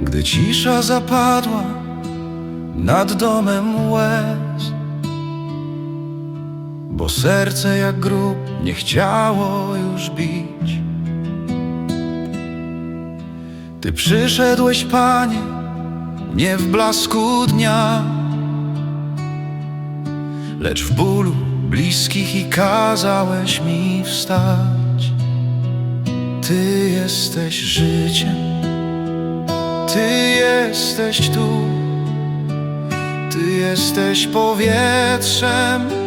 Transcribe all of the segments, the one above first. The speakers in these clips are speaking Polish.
Gdy cisza zapadła nad domem łez. Bo serce jak grób nie chciało już bić. Ty przyszedłeś, Panie, nie w blasku dnia Lecz w bólu bliskich i kazałeś mi wstać. Ty jesteś życiem Ty jesteś tu. Ty jesteś powietrzem.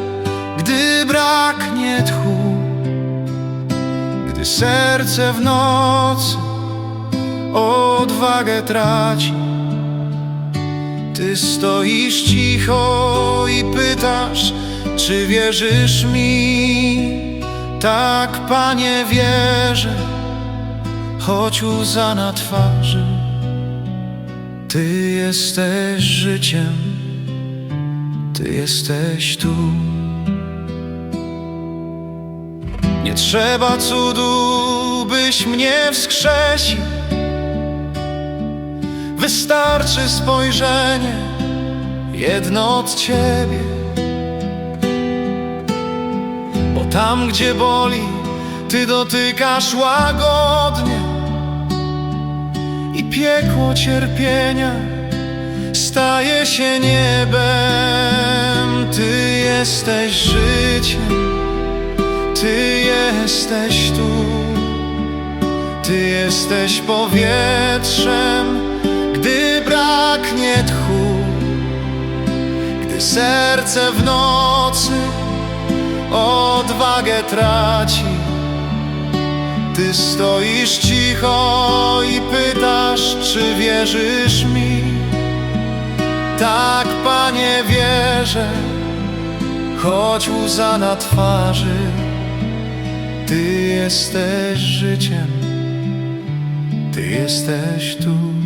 Gdy braknie tchu Gdy serce w nocy Odwagę traci Ty stoisz cicho i pytasz Czy wierzysz mi? Tak, Panie, wierzę Choć łza na twarzy Ty jesteś życiem, Ty jesteś tu. Nie trzeba cudu, byś mnie wskrzesił. Wystarczy spojrzenie, jedno od Ciebie. Bo tam, gdzie boli, Ty dotykasz łagodnie i piekło cierpienia staje się niebem. Ty jesteś życiem, Ty jesteś tu, Ty jesteś powietrzem, gdy braknie tchu, gdy serce w nocy odwagę traci. Ty stoisz cicho wierzysz mi? Tak, Panie, wierzę, choć łza na twarzy. Ty jesteś życiem, Ty jesteś tu.